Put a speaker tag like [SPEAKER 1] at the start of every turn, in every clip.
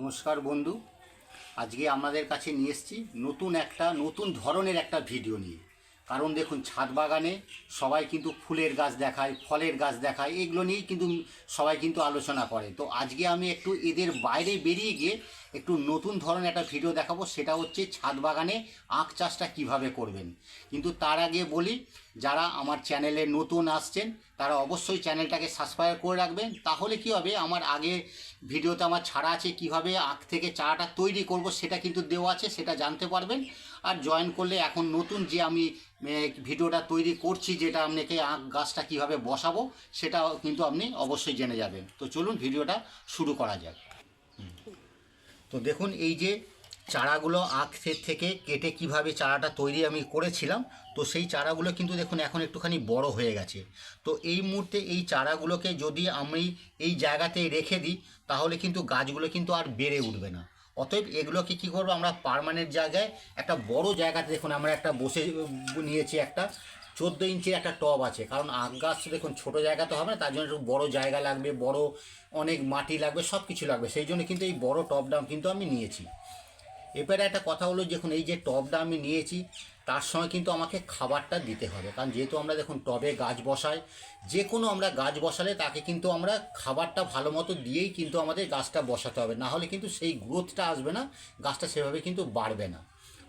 [SPEAKER 1] নমস্কার বন্ধু। আজকে আমাদের কাছে নিয়ে এসেছি নতুন একটা, নতুন ধরনের একটা ভিডিও নিয়ে। কারণ দেখুন, ছাদ বাগানে সবাই কিন্তু ফুলের গাছ দেখায়, ফলের গাছ দেখায়, এগুলো নিয়েই কিন্তু সবাই কিন্তু আলোচনা করে। তো আজকে আমি একটু এদের বাইরে বেরিয়ে গিয়ে একটু নতুন ধরনের একটা ভিডিও দেখাবো, সেটা হচ্ছে ছাদ বাগানে আখ চাষটা কীভাবে করবেন। কিন্তু তার আগে বলি যারা আমার চ্যানেলে নতুন আসছেন, তারা অবশ্যই চ্যানেলটাকে সাবস্ক্রাইব করে রাখবেন। তাহলে কি হবে? আমার আগে ভিডিওতে আমার ছাড়া আছে, কীভাবে আখ থেকে চারাটা তৈরি করব সেটা কিন্তু দেওয়া আছে, সেটা জানতে পারবেন। আর জয়েন করলে এখন নতুন যে আমি ভিডিওটা তৈরি করছি, যেটা আপনাকে আখ গাছটা কীভাবে বসাবো, সেটাও কিন্তু আপনি অবশ্যই জেনে যাবেন। তো চলুন ভিডিওটা শুরু করা যাক। তো দেখুন, এই যে চারাগুলো আখ ক্ষেত থেকে কেটে কীভাবে চারাটা তৈরি আমি করেছিলাম, তো সেই চারাগুলো কিন্তু দেখুন এখন একটুখানি বড় হয়ে গেছে। তো এই মুহূর্তে এই চারাগুলোকে যদি আমি এই জায়গাতে রেখে দিই, তাহলে কিন্তু গাছগুলো কিন্তু আর বেড়ে উঠবে না। অতএব এগুলোকে কী করব আমরা পারমানেন্ট জায়গায় একটা বড় জায়গাতে দেখুন আমরা একটা বসে নিয়েছি একটা চোদ্দ ইঞ্চির একটা টব আছে, কারণ আখ গাছ দেখুন ছোটো জায়গা তো হবে না, তার জন্য একটু বড়ো জায়গা লাগবে, বড় অনেক মাটি লাগবে সব কিছু লাগবে। সেই জন্য কিন্তু এই বড় টবটা কিন্তু আমি নিয়েছি। এবারে একটা কথা হলো, দেখুন, এই যে টবটা আমি নিয়েছি, তার সঙ্গে কিন্তু আমাকে খাবারটা দিতে হবে। কারণ যেহেতু আমরা, দেখুন, টবে গাছ বসাই যে কোনো আমরা গাছ বসালে তাকে কিন্তু আমরা খাবারটা ভালো মতো দিয়েই কিন্তু আমাদের গাছটা বসাতে হবে। না হলে কিন্তু সেই গ্রোথটা আসবে না, গাছটা সেভাবে কিন্তু বাড়বে না।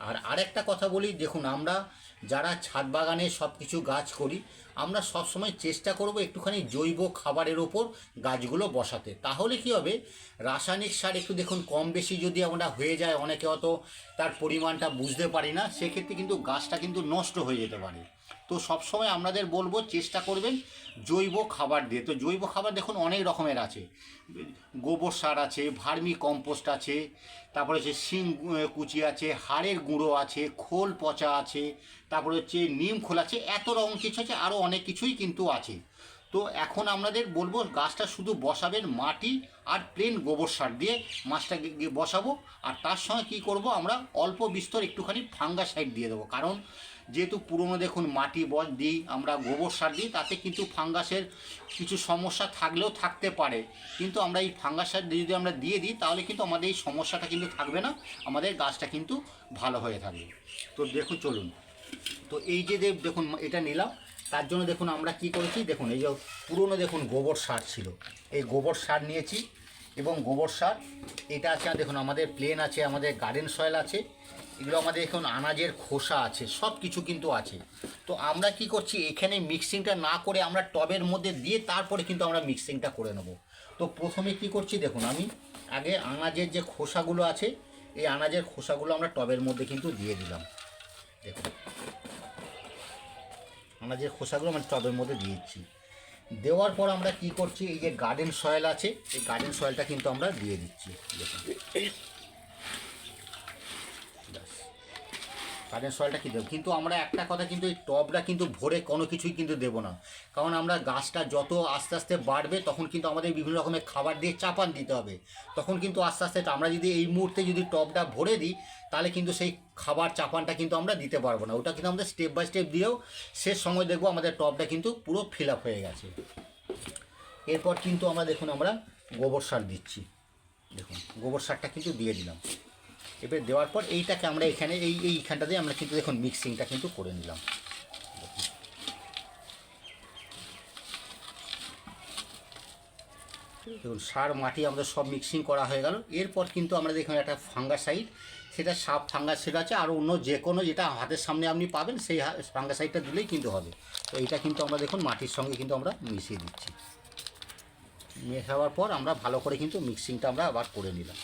[SPEAKER 1] আর আরেকটা কথা বলি, দেখুন আমরা যারা ছাদ বাগানে সব কিছু গাছ করি, আমরা সব সময় চেষ্টা করব একটুখানি জৈব খাবারের ওপর গাছগুলো বসাতে। তাহলে কি হবে? রাসায়নিক সার একটু দেখুন কম বেশি যদি আমরা হয়ে যায়, অনেকে অত তার পরিমাণটা বুঝতে পারি না, সেক্ষেত্রে কিন্তু গাছটা কিন্তু নষ্ট হয়ে যেতে পারে। তো সবসময় আপনাদের বলব চেষ্টা করবেন জৈব খাবার দিয়ে। তো জৈব খাবার দেখুন অনেক রকমের আছে। গোবর সার আছে, ভার্মি কম্পোস্ট আছে, তারপরে হচ্ছে শিং কুচি আছে, হাড়ের গুঁড়ো আছে, খোল পচা আছে, তারপরে হচ্ছে নিম খোল আছে, এত রকম কিছু আছে আরও অনেক কিছুই কিন্তু আছে। তো এখন আমাদের বলব গাছটা শুধু বসাবেন মাটি আর প্লেন গোবর সার দিয়ে মাছটা গি- গি- বসাবো। আর তার সঙ্গে কি করব আমরা অল্প বিস্তর একটুখানি ফাঙ্গা সাইড দিয়ে দেবো। কারণ যেহেতু পুরনো দেখুন মাটি বল দিই, আমরা গোবর সার দিই, তাতে কিন্তু ফাঙ্গাসের কিছু সমস্যা থাকলেও থাকতে পারে। কিন্তু আমরা এই ফাঙ্গাস সার যদি আমরা দিয়ে দিই, তাহলে কিন্তু আমাদের এই সমস্যাটা কিন্তু থাকবে না, আমাদের গাছটা কিন্তু ভালো হয়ে থাকবে। তো দেখুন, চলুন। তো এই যে দেখুন, এটা নিলাম। তার জন্য দেখুন আমরা কি করেছি, দেখুন, এই যে পুরনো দেখুন গোবর সার ছিল। এই গোবর সার নিয়েছি এবং গোবর সার, এটা আছে, দেখুন, আমাদের প্লেন আছে, আমাদের গার্ডেন সয়েল আছে, এগুলো আমাদের এখন আনাজের খোসা আছে, সব কিছু কিন্তু আছে। তো আমরা কি করছি, এখানে মিক্সিংটা না করে আমরা টবের মধ্যে দিয়ে তারপরে কিন্তু আমরা মিক্সিংটা করে নেব। তো প্রথমে কি করছি, দেখুন, আমি আগে আনাজের যে খোসাগুলো আছে, এই আনাজের খোসাগুলো আমরা টবের মধ্যে কিন্তু দিয়ে দিলাম। দেখুন আমরা যে খোসাগুলো মানে টবের মধ্যে দিয়েছি। দেওয়ার পর আমরা কি করছি, এই যে গার্ডেন সয়েল আছে, এই গার্ডেন সয়েলটা কিন্তু আমরা দিয়ে দিচ্ছি। গার্ডেন সয়েলটা কি দেবো? কিন্তু আমরা একটা কথা কিন্তু এই টবটা কিন্তু ভরে কোনো কিছুই কিন্তু দেবো না। কারণ আমরা গাছটা যত আস্তে আস্তে বাড়বে, তখন কিন্তু আমাদের বিভিন্ন রকমের খাবার দিয়ে চাপান দিতে হবে। তখন কিন্তু আস্তে আস্তে আমরা যদি এই মুহূর্তে যদি টবটা ভরে দিই, তাহলে কিন্তু সেই খাবার চাপানটা কিন্তু আমরা দিতে পারব না। ওটা কিন্তু আমাদের স্টেপ বাই স্টেপ দিয়েও শেষ সময় দেখব আমাদের টবটা কিন্তু পুরো ফিল আপ হয়ে গেছে। এরপর কিন্তু আমরা দেখুন, আমরা গোবর সার দিচ্ছি। দেখুন, গোবর সারটা কিন্তু দিয়ে দিলাম। এবার দেওয়ার পর এইটাকে আমরা এখানে, এই এইখানটা দিয়ে আমরা কিন্তু দেখুন মিক্সিংটা কিন্তু করে নিলাম। দেখুন, সার, মাটি আমাদের সব মিক্সিং করা হয়ে গেল। এরপর কিন্তু আমরা দেখুন একটা ফাঙ্গাসাইড সেটা সাপ ফাঙ্গাসাইড আছে আর অন্য যে কোনো যেটা হাতের সামনে আপনি পাবেন, সেই ফাঙ্গাসাইডটা দিলেই কিন্তু হবে। তো এইটা কিন্তু আমরা দেখুন মাটির সঙ্গে কিন্তু আমরা মিশিয়ে দিচ্ছি। মেশাবার পর আমরা ভালো করে কিন্তু মিক্সিংটা আমরা আবার করে নিলাম।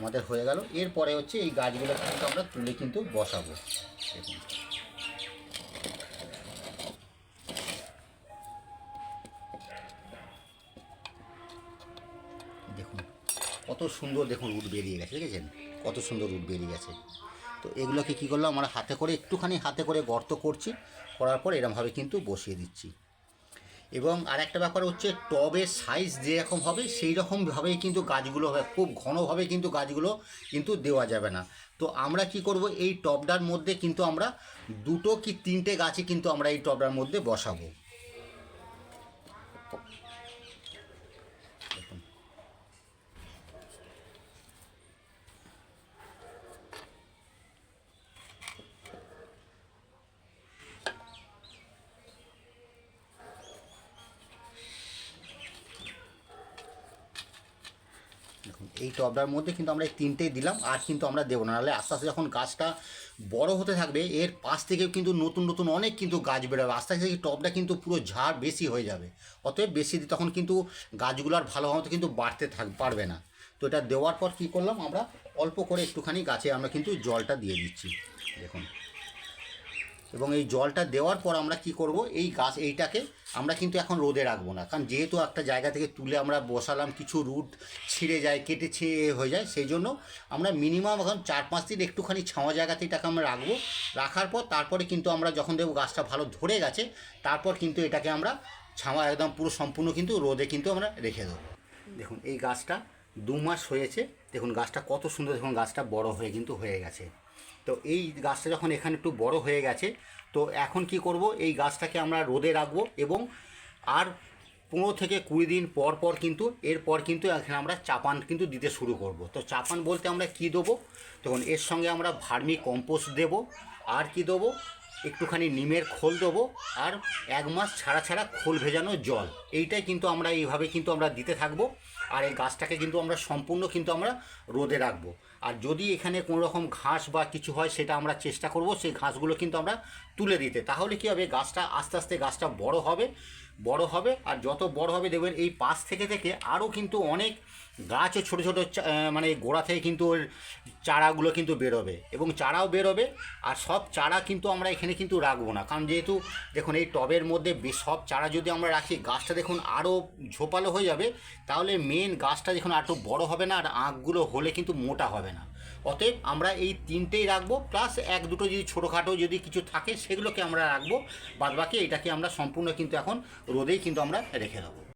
[SPEAKER 1] আমাদের হয়ে গেল। এরপরে হচ্ছে এই গাছগুলো কিন্তু আমরা তুলে কিন্তু বসাবো। দেখুন। দেখুন, কত সুন্দর দেখুন রুট বেরিয়ে গেছে, দেখেছেন? কত সুন্দর রুট বেরিয়ে গেছে। তো এগুলোকে কী করলাম, আমরা হাতে করে একটুখানি হাতে করে গর্ত করছি, করার পর এরমভাবে কিন্তু বসিয়ে দিচ্ছি। এবং আর একটা ব্যাপার হচ্ছে টবের সাইজ যেরকম হবে সেই রকমভাবেই কিন্তু গাছগুলো হবে। খুব ঘনভাবে কিন্তু গাছগুলো কিন্তু দেওয়া যাবে না। তো আমরা কি করব? এই টবটার মধ্যে কিন্তু আমরা দুটো কি তিনটে গাছই কিন্তু আমরা এই টবটার মধ্যে বসাবো। এই টবটার মধ্যে কিন্তু আমরা এই তিনটেই দিলাম, আর কিন্তু আমরা দেবো না। নাহলে আস্তে আস্তে যখন গাছটা বড় হতে থাকবে, এর পাশ থেকেও কিন্তু নতুন নতুন অনেক কিন্তু গাছ বেরোবে আস্তে আস্তে টবটা কিন্তু পুরো ঝাড় বেশি হয়ে যাবে। অতএব বেশি তখন কিন্তু গাছগুলো আর ভালো মতো কিন্তু বাড়তে থাক, পারবে না। তো এটা দেওয়ার পর কী করলাম আমরা? অল্প করে একটুখানি গাছে আমরা কিন্তু জলটা দিয়ে দিচ্ছি। দেখুন। এবং এই জলটা দেওয়ার পর আমরা কি করব? এই গাছ, এইটাকে আমরা কিন্তু এখন রোদে রাখব না। কারণ যেহেতু একটা জায়গা থেকে তুলে আমরা বসালাম, কিছু রুট ছিঁড়ে যায়, কেটে ছিঁড়ে হয়ে যায়, সেই জন্য আমরা মিনিমাম এখন চার পাঁচ দিন একটুখানি ছাওয়া জায়গাতে এটাকে আমরা রাখব। রাখার পর তারপরে কিন্তু আমরা যখন দেখব গাছটা ভালো ধরে গেছে, তারপর কিন্তু এটাকে আমরা ছাওয়া একদম পুরো সম্পূর্ণ কিন্তু রোদে কিন্তু আমরা রেখে দেবো। দেখুন, এই গাছটা দু মাস হয়েছে দেখুন, গাছটা কত সুন্দর, দেখুন, গাছটা বড় হয়ে কিন্তু হয়ে গেছে। তো এই গাছটা যখন এখানে একটু বড় হয়ে গেছে, তো এখন কি করব? এই গাছটাকে আমরা রোদে রাখব এবং আর পনেরো থেকে কুড়ি দিন পর পর কিন্তু, এরপর কিন্তু এখানে আমরা চাপান কিন্তু দিতে শুরু করব। তো চাপান বলতে আমরা কি দেবো? তখন এর সঙ্গে আমরা ভার্মি কম্পোস্ট দেবো, আর কি দেবো? একটুখানি নিমের খোল দেবো, আর এক মাস ছাড়া ছাড়া খোল ভেজানো জল। এইটাই কিন্তু আমরা, এইভাবে কিন্তু আমরা দিতে থাকব। আর এই গাছটাকে কিন্তু আমরা সম্পূর্ণ কিন্তু আমরা রোদে রাখব। আর যদি এখানে কোনো রকম ঘাস বা কিছু হয়, সেটা আমরা চেষ্টা করব সেই ঘাসগুলো কিন্তু আমরা তুলে দিতে। তাহলে কী হবে? গাছটা আস্তে আস্তে গাছটা বড় হবে। বড় হবে, আর যত বড় হবে দেখবেন এই পাশ থেকে থেকে আরও কিন্তু অনেক গাছও ছোটো ছোটো মানে গোড়া থেকে কিন্তু ওর চারাগুলো কিন্তু বেরোবে এবং চারাও বেরোবে, আর সব চারা কিন্তু আমরা এখানে কিন্তু রাখব না। কারণ যেহেতু দেখুন এই টবের মধ্যে সব চারা যদি আমরা রাখি, গাছটা দেখুন আরও ঝোপালো হয়ে যাবে, তাহলে মেন গাছটা দেখুন আরও বড় হবে না, আর আঁকগুলো হলে কিন্তু মোটা হবে না। অতএব আমরা এই তিনটেই রাখব প্লাস এক দুটো যদি ছোটোখাটো যদি কিছু থাকে সেগুলোকে আমরা রাখব, বাদবাকি এটাকে আমরা সম্পূর্ণ কিন্তু এখন রোদেই কিন্তু আমরা রেখে দেবো।